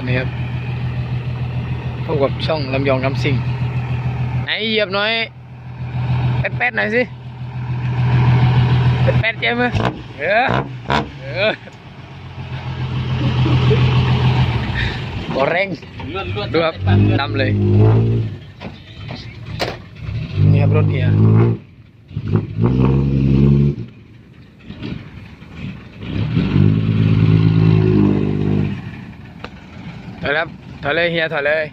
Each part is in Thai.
วันนี้ครับพบกับช่องลำยองลำสิงไหนเหยียบหน่อยแป๊ดแป๊ดๆหน่อยสิแป๊ดแป๊ดๆเจ๊มือเออเออก็เร่งเลื่อนเลื่อนดูครับนำเลยนี่ครับรถเกียร์ถอยครับ ถอยเลยเฮียถอยเลย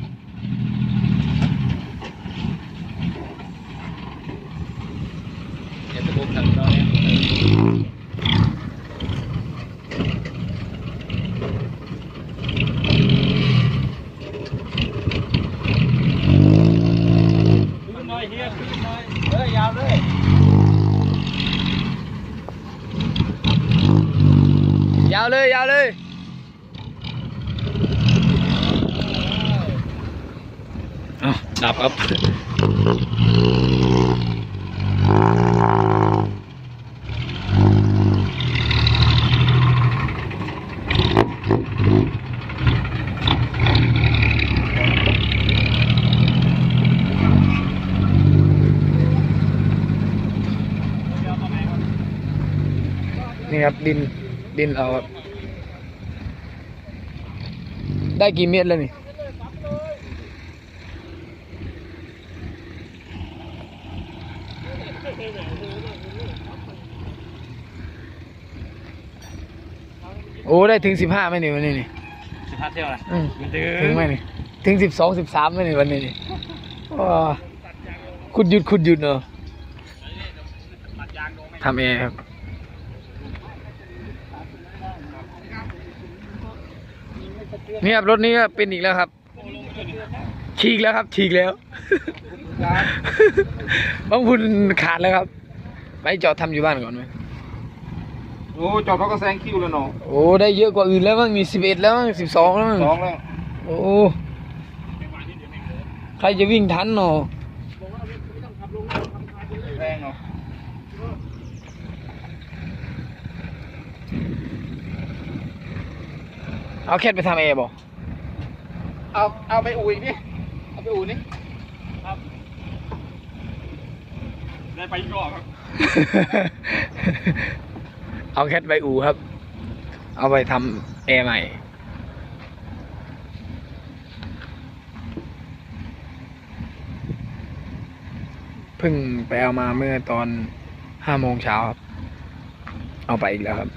เดี๋ยวจะบุกทางเราเนี่ยขึ้นหน่อยเฮียขึ้นหน่อยเอ้ยยาวเลยยาวเลยยาวเลย อ้าวดับครับนี่ครับดินดินเราครับได้กี่เมตรแล้วนี่ โอ้ได้ถึงสิบห้าไหมนี่วันนี้นี่สิบห้าเที่ยวนะอืมมันถึงถึงไหมนี่ถึงสิบสองสิบสามไหมนี่วันนี้นี่ว้าขุดหยุดขุดหยุดเนาะทำเองครับนี่ครับรถนี้ก็เป็นอีกแล้วครับฉีกแล้วครับฉีกแล้วบางพุนขาดแล้วครับ ไปจอดทำอยู่บ้านก่อนไหม โอ้จอดเขาก็แซงคิวแล้วเนาะโอ้ได้เยอะกว่าอื่นแล้วมั้งมีสิบเอ็ดแล้วมั้งสิบสองแล้วมั้งสองแล้วโอ้ใครจะวิ่งทันเนาะแรงเนาะเอาแคทไปทำเอบอกเอาเอาไปอุ่ยนี่เอาไปอุ่ยนี่ได้ไปอีกรอบครับ เอาแคทไปอูครับ เอาไปทำแอร์ใหม่เพิ่งไปเอามาเมื่อตอนห้าโมงเช้าครับ เอาไปอีกแล้วครับ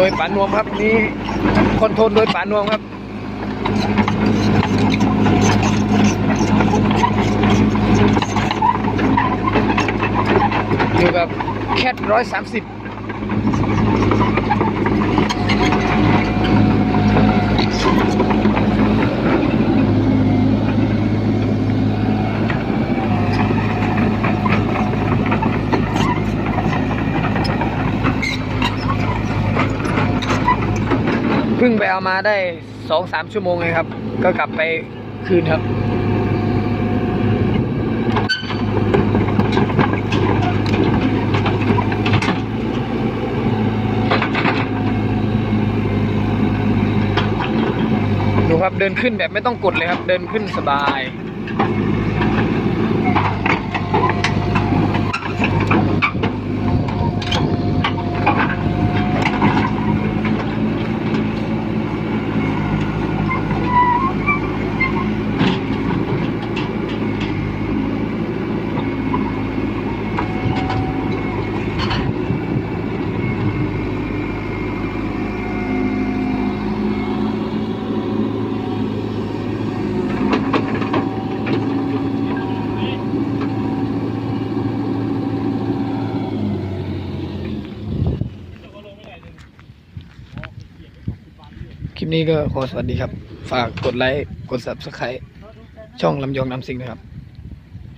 โดยปานวมครับนี่คอนโทรลโดยปานวมครับอยู่กับแคทร้อยสามสิบ เพิ่งไปเอามาได้สองสามชั่วโมงเองครับ ก็กลับไปคืนครับ ดูครับเดินขึ้นแบบไม่ต้องกดเลยครับ เดินขึ้นสบาย คลิปนี้ก็ขอสวัสดีครับ ฝากกดไลค์ กด subscribe ช่องลำยองนำสิ่งนะครับ